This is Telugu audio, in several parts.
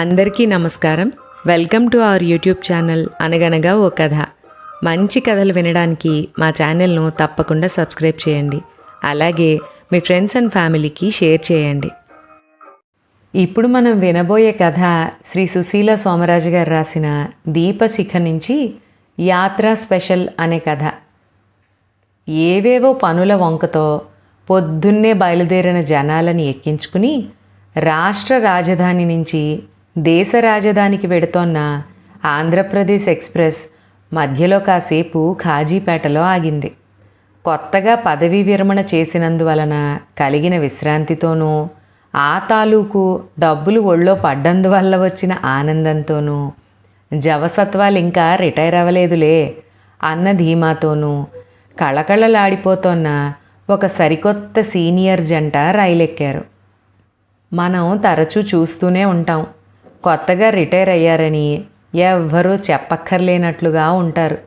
అందరికీ నమస్కారం. Welcome to our YouTube channel అనగనగా ఓ కథ. మంచి కథలు వినడానికి మా ఛానల్ను తప్పకుండా సబ్స్క్రైబ్ చేయండి. అలాగే మీ ఫ్రెండ్స్ అండ్ ఫ్యామిలీకి షేర్ చేయండి. ఇప్పుడు మనం వినబోయే కథ శ్రీ సుశీల సోమరాజు గారు రాసిన దీపశిఖ నుంచి యాత్ర స్పెషల్ అనే కథ. ఏవేవో పనుల వంకతో పొద్దున్నే బయలుదేరిన జనాలని ఎక్కించుకుని రాష్ట్ర రాజధాని నుంచి దేశ రాజధానికి వెడుతోన్న ఆంధ్రప్రదేశ్ ఎక్స్ప్రెస్ మధ్యలో కాసేపు ఖాజీపేటలో ఆగింది. కొత్తగా పదవీ విరమణ చేసినందువలన కలిగిన విశ్రాంతితోనూ ఆ తాలూకు డబ్బులు ఒళ్ళో పడ్డందువల్ల వచ్చిన ఆనందంతోనూ జవసత్వాలు ఇంకా రిటైర్ అవ్వలేదులే అన్న ధీమాతోనూ కళకళలాడిపోతోన్న ఒక సరికొత్త సీనియర్ జంట రైలెక్కారు. మనం తరచూ చూస్తూనే ఉంటాం. కొత్తగా రిటైర్ అయ్యారని ఎవ్వరూ చెప్పక్కర్లేనట్లుగా ఉంటారు.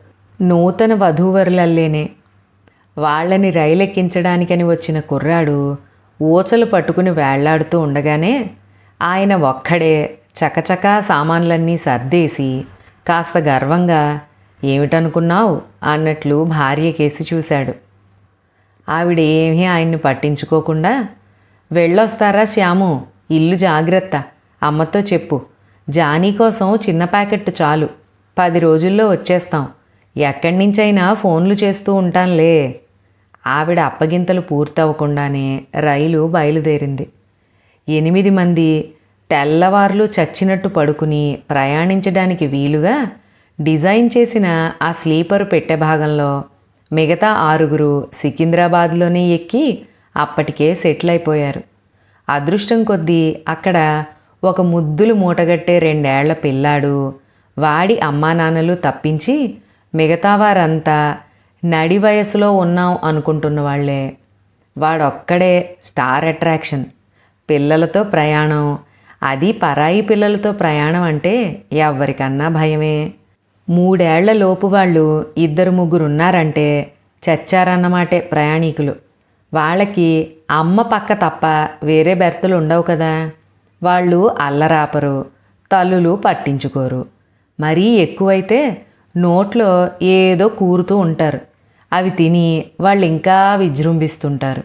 నూతన వధూవరులల్లేనే. వాళ్ళని రైలెక్కించడానికని వచ్చిన కుర్రాడు ఊచలు పట్టుకుని వేళ్ళాడుతూ ఉండగానే ఆయన ఒక్కడే చకచకా సామాన్లన్నీ సర్దేసి కాస్త గర్వంగా ఏమిటనుకున్నావు? అన్నట్లు భార్య కేసి చూశాడు. ఆవిడ ఏమీ ఆయన్ని పట్టించుకోకుండా వెళ్ళొస్తారా శ్యాము? ఇల్లు జాగ్రత్త. అమ్మతో చెప్పు. జానీ కోసం చిన్న ప్యాకెట్ చాలు. పది రోజుల్లో వచ్చేస్తాం. ఎక్కడి నుంచైనా ఫోన్లు చేస్తూ ఉంటాంలే ఆవిడ అప్పగింతలు పూర్తవకుండానే రైలు బయలుదేరింది. ఎనిమిది మంది తెల్లవార్లు చచ్చినట్టు పడుకుని ప్రయాణించడానికి వీలుగా డిజైన్ చేసిన ఆ స్లీపర్ పెట్టె భాగంలో మిగతా ఆరుగురు సికింద్రాబాద్లోనే ఎక్కి అప్పటికే సెటిల్ అయిపోయారు. అదృష్టం కొద్దీ అక్కడ ఒక ముద్దులు మూటగట్టే రెండేళ్ళ పిల్లాడు. వాడి అమ్మా నాన్నలు తప్పించి మిగతా వారంతా నడి వయసులో ఉన్నాం అనుకుంటున్న వాళ్ళే. వాడొక్కడే స్టార్ అట్రాక్షన్. పిల్లలతో ప్రయాణం. అది పరాయి పిల్లలతో ప్రయాణం అంటే ఎవరికన్నా భయమే. మూడేళ్ళ లోపు వాళ్ళు ఇద్దరు ముగ్గురు ఉన్నారంటే చచ్చారన్నమాటే ప్రయాణికులు. వాళ్ళకి అమ్మ పక్క తప్ప వేరే బెర్తులు ఉండవు కదా. వాళ్ళు అల్లరాపరు తల్లులు పట్టించుకోరు. మరీ ఎక్కువైతే నోట్లో ఏదో కూరుతూ ఉంటారు. అవి తిని వాళ్ళు ఇంకా విజృంభిస్తుంటారు.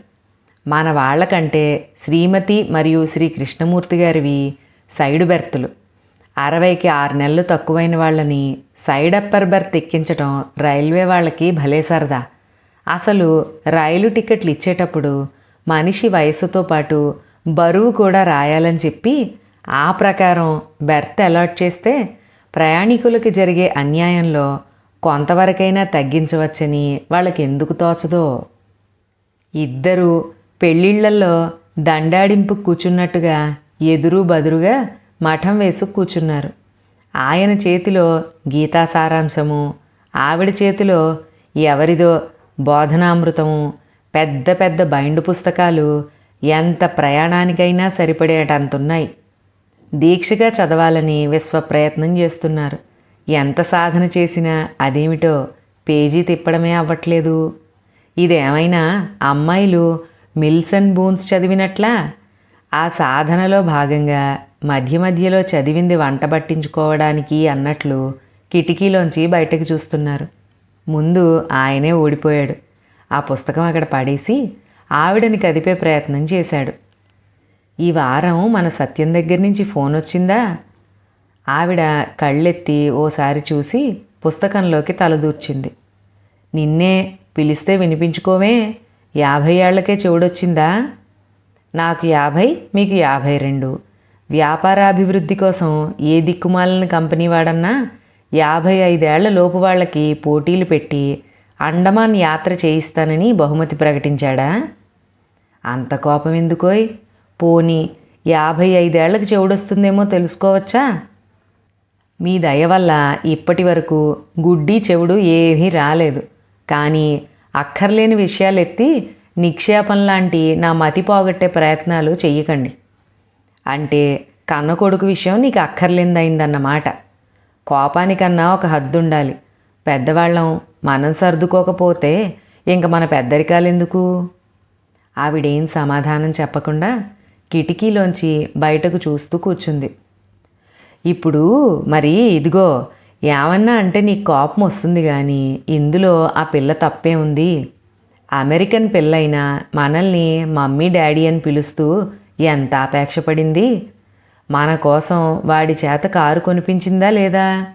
మన వాళ్ళకంటే శ్రీమతి మరియు శ్రీ కృష్ణమూర్తి గారివి సైడ్ బెర్తులు. అరవైకి ఆరు నెలలు తక్కువైన వాళ్ళని సైడ్ అప్పర్ బెర్త్ ఎక్కించడం రైల్వే వాళ్ళకి భలే సరదా. అసలు రైలు టికెట్లు ఇచ్చేటప్పుడు మనిషి వయసుతో పాటు బరువు కూడా రాయాలని చెప్పి ఆ ప్రకారం బెర్త్ అలాట్ చేస్తే ప్రయాణికులకి జరిగే అన్యాయంలో కొంతవరకైనా తగ్గించవచ్చని వాళ్ళకి ఎందుకు తోచదో? ఇద్దరు పెళ్ళిళ్ళల్లో దండాడింపు కూర్చున్నట్టుగా ఎదురు బదురుగా మఠం వేసు కూర్చున్నారు ఆయన చేతిలో గీతా సారాంశము ఆవిడ చేతిలో ఎవరిదో బోధనామృతము పెద్ద పెద్ద బైండు పుస్తకాలు ఎంత ప్రయాణానికైనా సరిపడేటంతున్నాయి దీక్షగా చదవాలని విశ్వ ప్రయత్నం చేస్తున్నారు. ఎంత సాధన చేసినా అదేమిటో పేజీ తిప్పడమే అవ్వట్లేదు. ఇదేమైనా అమ్మాయిలు మిల్సన్ బూన్స్ చదివినట్లా? ఆ సాధనలో భాగంగా మధ్య మధ్యలో చదివింది వంట పట్టించుకోవడానికి అన్నట్లు కిటికీలోంచి బయటకు చూస్తున్నారు. ముందు ఆయనే ఓడిపోయాడు ఆ పుస్తకం అక్కడ పడేసి ఆవిడని కదిపే ప్రయత్నం చేశాడు. ఈ వారం మన సత్యం దగ్గర నుంచి ఫోన్ వచ్చిందా? ఆవిడ కళ్ళెత్తి ఓసారి చూసి పుస్తకంలోకి తలదూర్చింది నిన్నే పిలిస్తే వినిపించుకోవే యాభై ఏళ్ళకే చెవుడొచ్చిందా? నాకు యాభై మీకు యాభై రెండు. వ్యాపారాభివృద్ధి కోసం ఏ దిక్కుమాలిన కంపెనీ వాడన్నా యాభై ఐదేళ్ళ లోపు వాళ్ళకి పోటీలు పెట్టి అండమాన్ యాత్ర చేయిస్తానని బహుమతి ప్రకటించాడా? అంత కోపం ఎందుకోయ్? పోనీ యాభై ఐదేళ్ళకు చెవుడొస్తుందేమో తెలుసుకోవచ్చా? మీ దయ వల్ల ఇప్పటి వరకు గుడ్డి చెవుడు ఏమీ రాలేదు. కానీ అక్కర్లేని విషయాలు ఎత్తి నిక్షేపం లాంటి నా మతి పోగొట్టే ప్రయత్నాలు చెయ్యకండి. అంటే కన్న కొడుకు విషయం నీకు అక్కర్లేదయిందన్నమాట. కోపానికన్నా ఒక హద్దు ఉండాలి పెద్దవాళ్ళం మనం సర్దుకోకపోతే ఇంక మన పెద్దరికాలెందుకు? ఆవిడేం సమాధానం చెప్పకుండా కిటికీలోంచి బయటకు చూస్తూ కూర్చుంది. ఇప్పుడు మరి ఇదిగో ఏమన్నా అంటే నీకు కోపం వస్తుంది కానీ ఇందులో ఆ పిల్ల తప్పే ఉంది. అమెరికన్ పిల్లైనా మనల్ని మమ్మీ డాడీ అని పిలుస్తూ ఎంత అపేక్ష పడింది? మన కోసం వాడి చేత కారు కొనిపించిందా లేదా?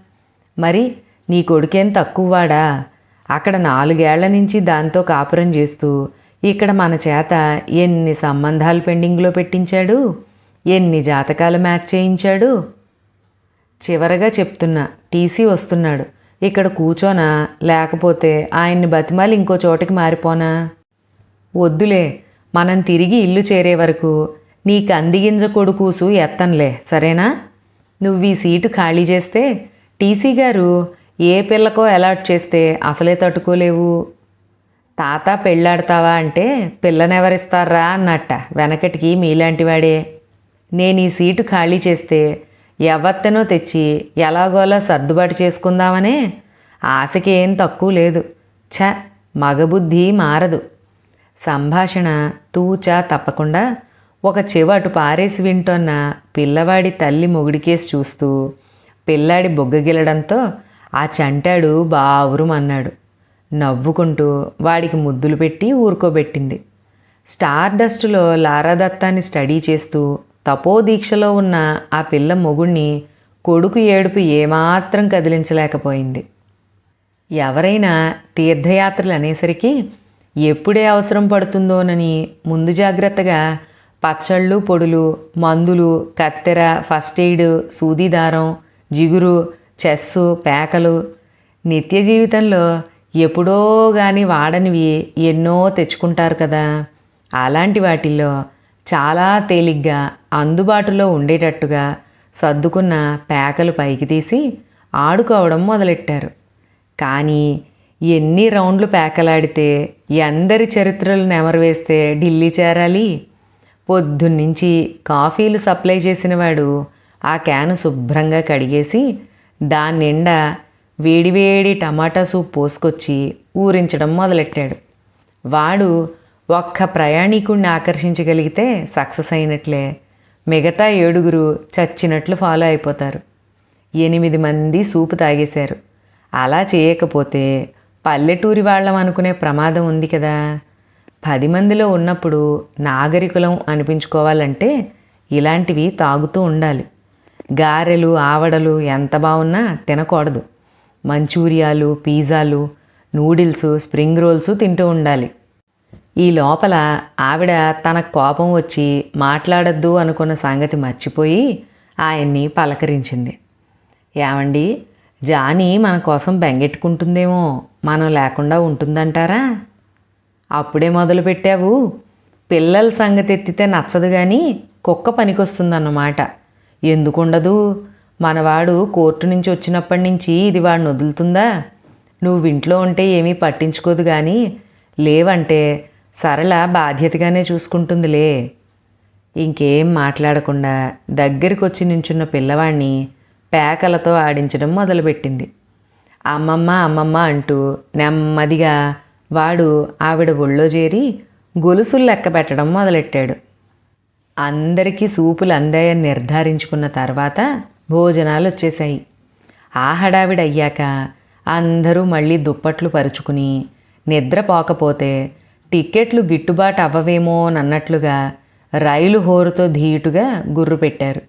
మరి నీ కొడుకేం తక్కువవాడా? అక్కడ నాలుగేళ్ళ నుంచి దాంతో కాపురం చేస్తూ ఇక్కడ మన చేత ఎన్ని సంబంధాలు పెండింగ్లో పెట్టించాడు? ఎన్ని జాతకాలు మ్యాచ్ చేయించాడు? చివరగా చెప్తున్నా టీసీ వస్తున్నాడు. ఇక్కడ కూర్చోనా లేకపోతే ఆయన్ని బతిమాలి ఇంకో చోటకి మారిపోనా? వద్దులే మనం తిరిగి ఇల్లు చేరే వరకు నీ కందిగింజ కొడుకూసు ఎత్తంలే సరేనా? నువ్వు ఈ సీటు ఖాళీ చేస్తే టీసీ గారు ఏ పిల్లకో అలాట్ చేస్తే అసలే తట్టుకోలేవు. తాత పెళ్ళాడతావా అంటే పిల్లనెవరిస్తారా అన్నట్ట. వెనకటికి మీలాంటివాడే. నేను ఈ సీటు ఖాళీ చేస్తే ఎవత్తనో తెచ్చి ఎలాగోలా సర్దుబాటు చేసుకుందామనే ఆశకి ఏం తక్కువ లేదు. ఛ మగబుద్ధి మారదు. సంభాషణ తూచా తప్పకుండా ఒక చెవి అటు పారేసి వింటోన్న పిల్లవాడి తల్లి మొగుడికేసి చూస్తూ పిల్లాడి బొగ్గగిలడంతో ఆ చంటాడు బావురుమన్నాడు. నవ్వుకుంటూ వాడికి ముద్దులు పెట్టి ఊరుకోబెట్టింది. స్టార్ డస్ట్లో లారాదత్తాన్ని స్టడీ చేస్తూ తపోదీక్షలో ఉన్న ఆ పిల్ల మొగుణ్ణి కొడుకు ఏడుపు ఏమాత్రం కదిలించలేకపోయింది. ఎవరైనా తీర్థయాత్రలు అనేసరికి ఎప్పుడే అవసరం పడుతుందోనని ముందు జాగ్రత్తగా పచ్చళ్ళు పొడులు మందులు కత్తెర ఫస్ట్ ఎయిడ్ సూదిదారం జిగురు చెస్సు పేకలు నిత్య జీవితంలో ఎప్పుడో గాని వాడనివి ఎన్నో తెచ్చుకుంటారు కదా. అలాంటి వాటిల్లో చాలా తేలిగ్గా అందుబాటులో ఉండేటట్టుగా సర్దుకున్న పేకలు పైకి తీసి ఆడుకోవడం మొదలెట్టారు. కానీ ఎన్ని రౌండ్లు పేకలాడితే ఎందరి చరిత్రలు నెమరు వేస్తే ఢిల్లీ చేరాలి? పొద్దున్నుంచి కాఫీలు సప్లై చేసినవాడు ఆ క్యాను శుభ్రంగా కడిగేసి దాని నిండా వేడివేడి టమాటా సూప్ పోసుకొచ్చి ఊరించడం మొదలెట్టాడు. వాడు ఒక్క ప్రయాణికుణ్ణి ఆకర్షించగలిగితే సక్సెస్ అయినట్లే. మిగతా ఏడుగురు చచ్చినట్లు ఫాలో అయిపోతారు. ఎనిమిది మంది సూపు తాగేశారు. అలా చేయకపోతే పల్లెటూరి వాళ్ళం అనుకునే ప్రమాదం ఉంది కదా. పది మందిలో ఉన్నప్పుడు నాగరికులం అనిపించుకోవాలంటే ఇలాంటివి తాగుతూ ఉండాలి. గారెలు ఆవడలు ఎంత బాగున్నా తినకూడదు. మంచూరియాలు పిజ్జాలు నూడిల్స్ స్ప్రింగ్ రోల్స్ తింటూ ఉండాలి. ఈ లోపల ఆవిడ తన కోపం వచ్చి మాట్లాడద్దు అనుకున్న సంగతి మర్చిపోయి ఆయన్ని పలకరించింది. ఏమండి జానీ మన కోసం బెంగెట్టుకుంటుందేమో మనం లేకుండా ఉంటుందంటారా? అప్పుడే మొదలు పెట్టావు. పిల్లల సంగతి ఎత్తితే నచ్చదు కానీ కుక్క పనికొస్తుందన్నమాట. ఎందుకుండదు? మనవాడు కోర్టు నుంచి వచ్చినప్పటి నుంచి ఇది వాడిని వదులుతుందా? నువ్వు ఇంట్లో ఉంటే ఏమీ పట్టించుకోదు కానీ లేవంటే సరళ బాధ్యతగానే చూసుకుంటుందిలే. ఇంకేం మాట్లాడకుండా దగ్గరికి వచ్చి నించున్న పిల్లవాణ్ణి పేకలతో ఆడించడం మొదలుపెట్టింది. అమ్మమ్మ అమ్మమ్మ అంటూ నెమ్మదిగా వాడు ఆవిడ ఒళ్ళో చేరి గొలుసులు లెక్క పెట్టడం మొదలెట్టాడు. అందరికీ సూపులు అందాయని నిర్ధారించుకున్న తర్వాత భోజనాలు వచ్చేశాయి ఆ అయ్యాక అందరూ మళ్ళీ దుప్పట్లు పరుచుకుని నిద్రపోకపోతే టిక్కెట్లు గిట్టుబాటు అవ్వవేమో అన్నట్లుగా రైలు హోరుతో ధీటుగా గుర్రు పెట్టారు.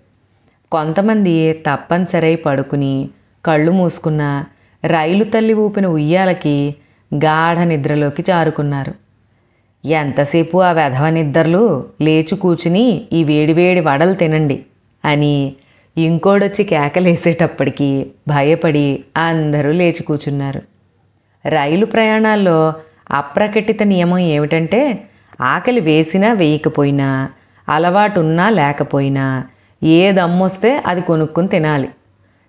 కొంతమంది తప్పనిసరై పడుకుని కళ్ళు మూసుకున్న రైలు తల్లి ఊపిన ఉయ్యాలకి గాఢ నిద్రలోకి జారుకున్నారు. ఎంతసేపు ఆ వెధవ నిద్రలు? లేచి కూచుని ఈ వేడివేడి వడలు తినండి అని ఇంకోడొచ్చి కేకలేసేటప్పటికి భయపడి అందరూ లేచి కూర్చున్నారు రైలు ప్రయాణాల్లో అప్రకటిత నియమం ఏమిటంటే ఆకలి వేసినా వేయకపోయినా అలవాటున్నా లేకపోయినా ఏ దమ్మొస్తే అది కొనుక్కుని తినాలి.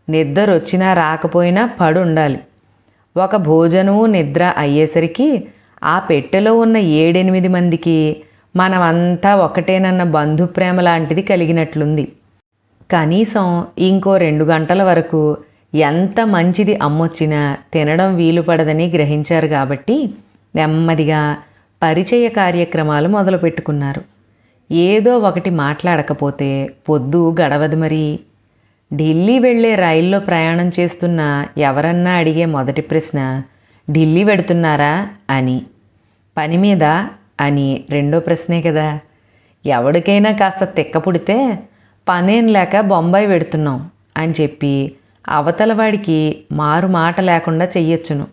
నిద్ర వచ్చినా రాకపోయినా పడు ఉండాలి ఒక భోజనము నిద్ర అయ్యేసరికి ఆ పెట్టెలో ఉన్న ఏడెనిమిది మందికి మనమంతా ఒకటేనన్న బంధుప్రేమ లాంటిది కలిగినట్లుంది. కనీసం ఇంకో రెండు గంటల వరకు ఎంత మంచిది అమ్మొచ్చినా తినడం వీలు పడదని గ్రహించారు కాబట్టి నెమ్మదిగా పరిచయ కార్యక్రమాలు మొదలుపెట్టుకున్నారు. ఏదో ఒకటి మాట్లాడకపోతే పొద్దు గడవదు మరి. ఢిల్లీ వెళ్ళే రైల్లో ప్రయాణం చేస్తున్న ఎవరన్నా అడిగే మొదటి ప్రశ్న ఢిల్లీ వెడుతున్నారా? అని. పని మీద అని రెండో ప్రశ్నే కదా. ఎవడికైనా కాస్త తిక్క పుడితే పనేం లేక బొంబాయి పెడుతున్నాం అని చెప్పి అవతల వాడికి మారు మాట లేకుండా చెయ్యొచ్చును.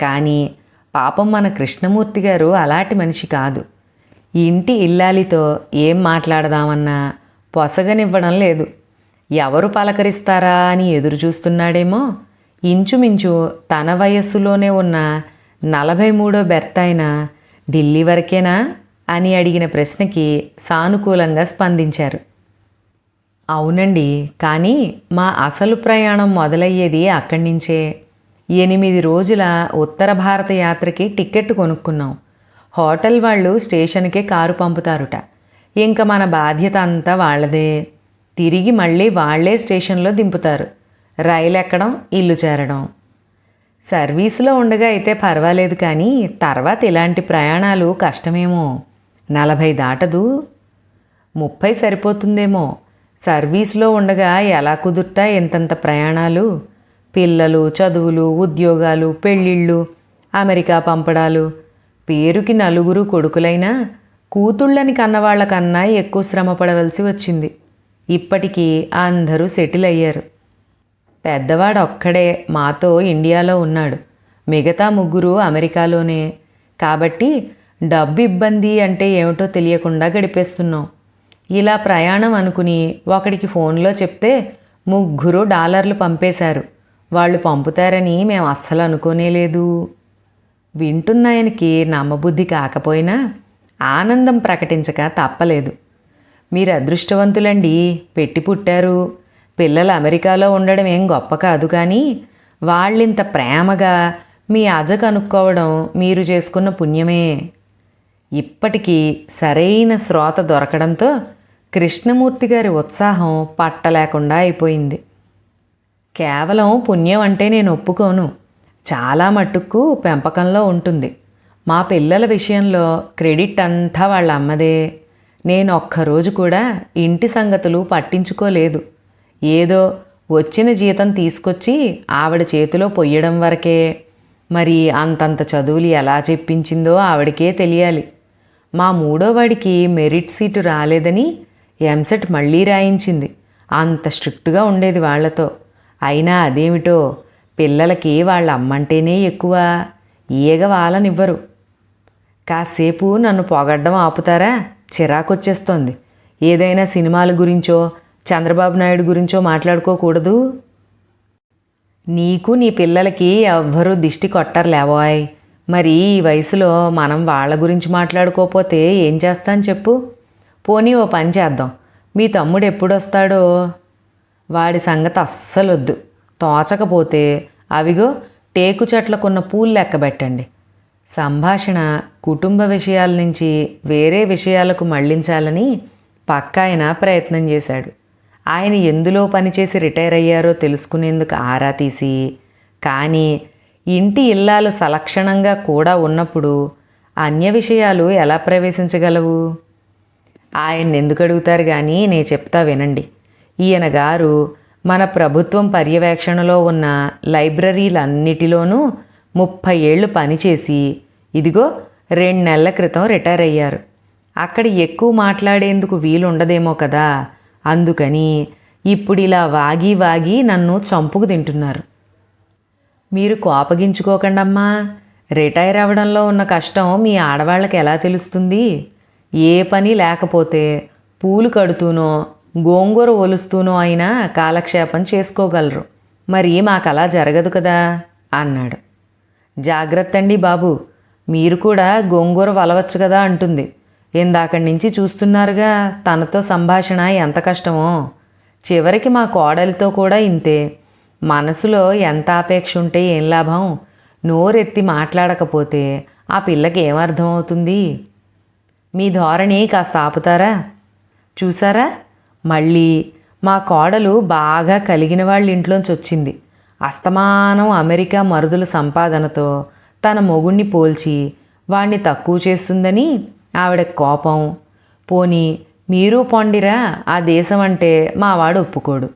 కానీ పాపం మన కృష్ణమూర్తి గారు అలాంటి మనిషి కాదు. ఇంటి ఇల్లాలితో ఏం మాట్లాడదామన్నా పొసగనివ్వడం లేదు. ఎవరు పలకరిస్తారా అని ఎదురు చూస్తున్నాడేమో ఇంచుమించు తన వయస్సులోనే ఉన్న నలభై మూడో బెర్త్ అయిన ఢిల్లీ వరకేనా అని అడిగిన ప్రశ్నకి సానుకూలంగా స్పందించారు. అవునండి. కానీ మా అసలు ప్రయాణం మొదలయ్యేది అక్కడి నుంచే. ఎనిమిది రోజుల ఉత్తర భారత యాత్రకి టికెట్ కొనుక్కున్నాం. హోటల్ వాళ్ళు స్టేషన్కే కారు పంపుతారుట. ఇంకా మన బాధ్యత అంతా వాళ్ళదే. తిరిగి మళ్ళీ వాళ్ళే స్టేషన్లో దింపుతారు. రైలు ఎక్కడం ఇల్లు చేరడం. సర్వీసులో ఉండగా అయితే పర్వాలేదు కానీ తర్వాత ఇలాంటి ప్రయాణాలు కష్టమేమో. నలభై దాటదు. ముప్పై సరిపోతుందేమో. సర్వీస్లో ఉండగా ఎలా కుదురుతా ఇంతంత ప్రయాణాలు? పిల్లలు చదువులు ఉద్యోగాలు పెళ్ళిళ్ళు అమెరికా పంపడాలు. పేరుకి నలుగురు కొడుకులైనా కూతుళ్ళని కన్నవాళ్ళకన్నా ఎక్కువ శ్రమ పడవలసి వచ్చింది. ఇప్పటికీ అందరూ సెటిల్ అయ్యారు. పెద్దవాడొక్కడే మాతో ఇండియాలో ఉన్నాడు. మిగతా ముగ్గురు అమెరికాలోనే. కాబట్టి డబ్బు ఇబ్బంది అంటే ఏమిటో తెలియకుండా గడిపేస్తున్నాం. ఇలా ప్రయాణం అనుకుని ఒకడికి ఫోన్లో చెప్తే ముగ్గురు డాలర్లు పంపేశారు. వాళ్ళు పంపుతారని మేము అస్సలు అనుకోనే లేదు. వింటున్నాయనికి నమ్మబుద్ధి కాకపోయినా ఆనందం ప్రకటించక తప్పలేదు. మీరు అదృష్టవంతులండి. పెట్టి పుట్టారు. పిల్లలు అమెరికాలో ఉండడం ఏం గొప్ప కాదు కానీ వాళ్ళింత ప్రేమగా మీ అజ కనుక్కోవడం మీరు చేసుకున్న పుణ్యమే. ఇప్పటికీ సరైన శ్రోత దొరకడంతో కృష్ణమూర్తి గారి ఉత్సాహం పట్టలేకుండా అయిపోయింది. కేవలం పుణ్యం అంటే నేను ఒప్పుకోను. చాలా మట్టుకు పెంపకంలో ఉంటుంది. మా పిల్లల విషయంలో క్రెడిట్ అంతా వాళ్ళ అమ్మదే. నేను ఒక్కరోజు కూడా ఇంటి సంగతులు పట్టించుకోలేదు. ఏదో వచ్చిన జీతం తీసుకొచ్చి ఆవిడ చేతిలో పొయ్యడం వరకే. మరి అంతంత చదువులు ఎలా చెప్పించిందో ఆవిడకే తెలియాలి. మా మూడోవాడికి మెరిట్ సీటు రాలేదని ఎంసెట్ మళ్ళీ రాయించింది. అంత స్ట్రిక్ట్గా ఉండేది వాళ్ళతో అయినా అదేమిటో? పిల్లలకి వాళ్ళ అమ్మంటేనే ఎక్కువ. ఈగ వాళ్ళనివ్వరు కాసేపు నన్ను పొగడ్డం ఆపుతారా? చిరాకొచ్చేస్తోంది. ఏదైనా సినిమాల గురించో చంద్రబాబు నాయుడు గురించో మాట్లాడుకోకూడదు? నీకు నీ పిల్లలకి ఎవ్వరూ దిష్టి కొట్టర్లేవాయ్. మరి ఈ వయసులో మనం వాళ్ళ గురించి మాట్లాడుకోపోతే ఏం చేస్తాను చెప్పు? పోనీ ఓ పని చేద్దాం. మీ తమ్ముడు ఎప్పుడొస్తాడో? వాడి సంగతి అస్సలొద్దు. తోచకపోతే అవిగో టేకు చెట్లకున్న పూలు లెక్కబెట్టండి సంభాషణ కుటుంబ విషయాల నుంచి వేరే విషయాలకు మళ్ళించాలని పక్కాయన ప్రయత్నం చేశాడు. ఆయన ఎందులో పనిచేసి రిటైర్ అయ్యారో తెలుసుకునేందుకు ఆరా తీసి కానీ ఇంటి ఇల్లాలు సలక్షణంగా కూడా ఉన్నప్పుడు అన్య విషయాలు ఎలా ప్రవేశించగలవు? ఆయన ఎందుకు అడుగుతారు కానీ నేను చెప్తా వినండి. ఈయన గారు మన ప్రభుత్వం పర్యవేక్షణలో ఉన్న లైబ్రరీలన్నిటిలోనూ ముప్పై ఏళ్ళు పనిచేసి ఇదిగో రెండు నెలల క్రితం రిటైర్ అయ్యారు. అక్కడ ఎక్కువ మాట్లాడేందుకు వీలుండదేమో కదా. అందుకని ఇప్పుడు ఇలా వాగి వాగి నన్ను చంపుకు తింటున్నారు. మీరు కోపగించుకోకండమ్మా. రిటైర్ అవ్వడంలో ఉన్న కష్టం మీ ఆడవాళ్ళకి ఎలా తెలుస్తుంది? ఏ పని లేకపోతే పూలు కడుతూనో గోంగూర ఒలుస్తూనో అయినా కాలక్షేపం చేసుకోగలరు. మరి మాకు అలా జరగదు కదా? అన్నాడు. జాగ్రత్త అండి బాబు మీరు కూడా గోంగూర వలవచ్చు కదా అంటుంది. ఇందాకడి నుంచి చూస్తున్నారుగా తనతో సంభాషణ ఎంత కష్టమో. చివరికి మా కోడలితో కూడా ఇంతే. మనసులో ఎంత ఆపేక్ష ఉంటే ఏం లాభం? నోరెత్తి మాట్లాడకపోతే ఆ పిల్లకి ఏమర్థమవుతుంది మీ ధోరణి కాస్త ఆపుతారా? చూసారా? మళ్ళీ మా కోడలు బాగా కలిగిన వాళ్ళ ఇంట్లోంచి వచ్చింది. అస్తమానం అమెరికా మరుదుల సంపాదనతో తన మొగుణ్ణి పోల్చి వాణ్ణి తక్కువ చేస్తుందని ఆవిడ కోపం. పోని మీరు పొండిరా ఆ దేశం అంటే మావాడు ఒప్పుకోడు.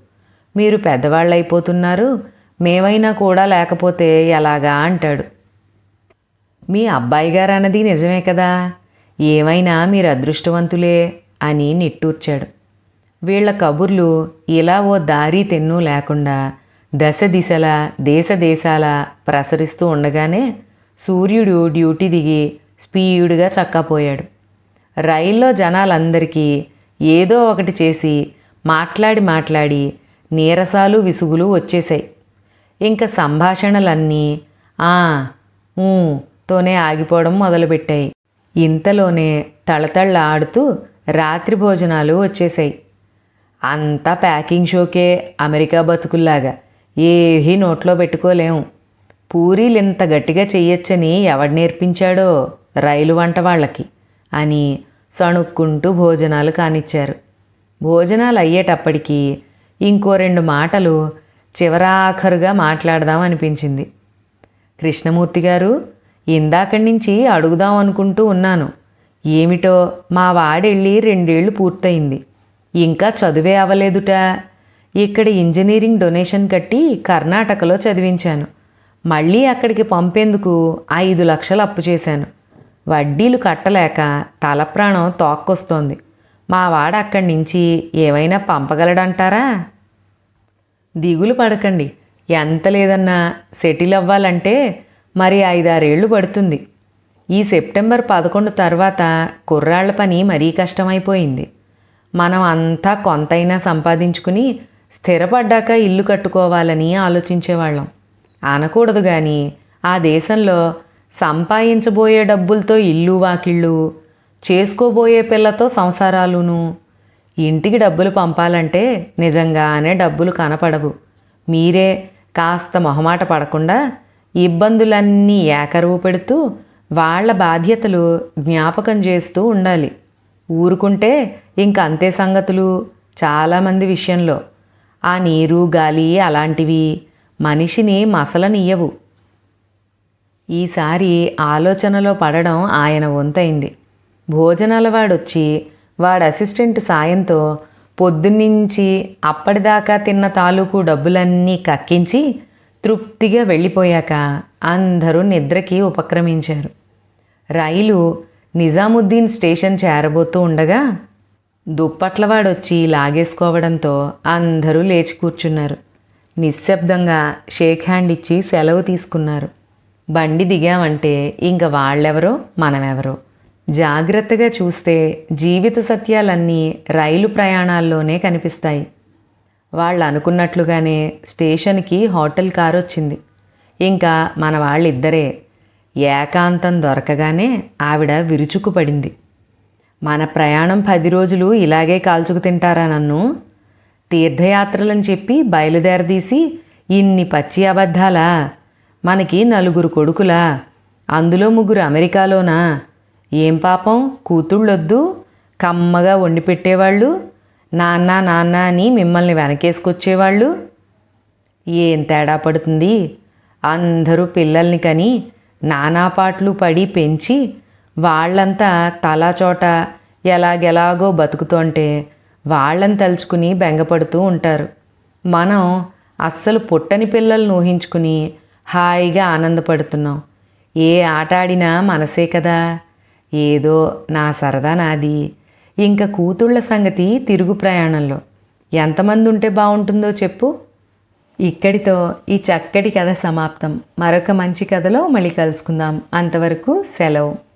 మీరు పెద్దవాళ్ళు అయిపోతున్నారు మేమైనా కూడా లేకపోతే ఎలాగా అంటాడు. మీ అబ్బాయి గారు అన్నది నిజమే కదా? ఏమైనా మీరు అదృష్టవంతులే అని నిట్టూర్చాడు. వీళ్ళ కబుర్లు ఇలా ఓ దారి తెన్ను లేకుండా దశ దిశల దేశ దేశాల ప్రసరిస్తూ ఉండగానే సూర్యుడు డ్యూటీ దిగి స్పీడుగా చక్కపోయాడు. రైల్లో జనాలందరికీ ఏదో ఒకటి చేసి మాట్లాడి మాట్లాడి నీరసాలు విసుగులు వచ్చేసాయి ఇంకా సంభాషణలన్నీ ఆ తోనే ఆగిపోవడం మొదలుపెట్టాయి. ఇంతలోనే తళతళ్ళ ఆడుతూ రాత్రి భోజనాలు వచ్చేసాయి అంతా ప్యాకింగ్ షోకే అమెరికా బతుకుల్లాగా. ఏవీ నోట్లో పెట్టుకోలేం. పూరీలు ఇంత గట్టిగా చెయ్యొచ్చని ఎవడు నేర్పించాడో రైలు వంట వాళ్ళకి అని సణుక్కుంటూ భోజనాలు కానిచ్చారు. భోజనాలు అయ్యేటప్పటికీ ఇంకో రెండు మాటలు చివరాఖరుగా మాట్లాడదాం అనిపించింది. కృష్ణమూర్తి గారు ఇందాకడి నుంచి అడుగుదాం అనుకుంటూ ఉన్నాను. ఏమిటో మా వాడెళ్ళి రెండేళ్ళు పూర్తయింది. ఇంకా చదువే అవ్వలేదుట ఇక్కడ ఇంజనీరింగ్ డొనేషన్ కట్టి కర్ణాటకలో చదివించాను. మళ్ళీ అక్కడికి పంపేందుకు ఐదు లక్షలు అప్పు చేశాను. వడ్డీలు కట్టలేక తలప్రాణం తోక్కొస్తోంది. మా వాడు అక్కడి నుంచి ఏమైనా పంపగలడంటారా? దిగులు పడకండి. ఎంత లేదన్నా సెటిల్ అవ్వాలంటే మరి ఐదారేళ్ళు పడుతుంది. ఈ సెప్టెంబర్ పదకొండు తర్వాత కుర్రాళ్ళ పని మరీ కష్టమైపోయింది. మనం అంతా కొంతైనా సంపాదించుకుని స్థిరపడ్డాక ఇల్లు కట్టుకోవాలని ఆలోచించేవాళ్ళం. అనకూడదు కానీ ఆ దేశంలో సంపాదించబోయే డబ్బులతో ఇల్లు వాకిళ్ళు చేసుకోబోయే పిల్లతో సంసారాలును ఇంటికి డబ్బులు పంపాలంటే నిజంగానే డబ్బులు కనపడవు. మీరే కాస్త మొహమాట పడకుండా ఇబ్బందులన్నీ ఏకరువు పెడుతూ వాళ్ళ బాధ్యతలు జ్ఞాపకం చేస్తూ ఉండాలి. ఊరుకుంటే ఇంక అంతే సంగతులు చాలామంది విషయంలో. ఆ నీరు గాలి అలాంటివి మనిషిని మసలనియ్యవు ఈసారి ఆలోచనలో పడడం ఆయన వంతైంది. భోజనాల వాడొచ్చి వాడి అసిస్టెంట్ సాయంతో పొద్దున్నుంచి అప్పటిదాకా తిన్న తాలూకు డబ్బులన్నీ కక్కించి తృప్తిగా వెళ్ళిపోయాక అందరూ నిద్రకి ఉపక్రమించారు. రైలు నిజాముద్దీన్ స్టేషన్ చేరబోతూ ఉండగా దుప్పట్లవాడొచ్చి లాగేసుకోవడంతో అందరూ లేచి కూర్చున్నారు. నిశ్శబ్దంగా షేక్ హ్యాండ్ ఇచ్చి సెలవు తీసుకున్నారు. బండి దిగామంటే ఇంక వాళ్ళెవరో మనమెవరో. జాగ్రత్తగా చూస్తే జీవిత సత్యాలన్నీ రైలు ప్రయాణాల్లోనే కనిపిస్తాయి. వాళ్ళు అనుకున్నట్లుగానే స్టేషన్కి హోటల్ కారు వచ్చింది ఇంకా మన వాళ్ళిద్దరే ఏకాంతం దొరకగానే ఆవిడ విరుచుకుపడింది. మన ప్రయాణం పది రోజులు ఇలాగే కాల్చుకు తింటారా నన్ను? తీర్థయాత్రలని చెప్పి బయలుదేరదీసి ఇన్ని పచ్చి అబద్ధాలా? మనకి నలుగురు కొడుకులా? అందులో ముగ్గురు అమెరికాలోనా? ఏం పాపం? కూతుళ్ళొద్దు? కమ్మగా వండి పెట్టేవాళ్ళు నాన్న నాన్న అని మిమ్మల్ని వెనకేసుకొచ్చేవాళ్ళు. ఏం తేడా పడుతుంది? అందరూ పిల్లల్ని కని నానాపాట్లు పడి పెంచి వాళ్ళంతా తలా చోట ఎలాగెలాగో బతుకుతుంటే వాళ్ళని తలుచుకుని బెంగపడుతూ ఉంటారు. మనం అస్సలు పుట్టని పిల్లల్ని ఊహించుకుని హాయిగా ఆనందపడుతున్నాం. ఏ ఆట ఆడినా మనసే కదా? ఏదో నా సరదా నాది. ఇంకా కూతుళ్ళ సంగతి తిరుగు ప్రయాణంలో. ఎంతమంది ఉంటే బాగుంటుందో చెప్పు. ఇక్కడితో ఈ చక్కటి కథ సమాప్తం. మరొక మంచి కథలో మళ్ళీ కలుసుకుందాం. అంతవరకు సెలవు.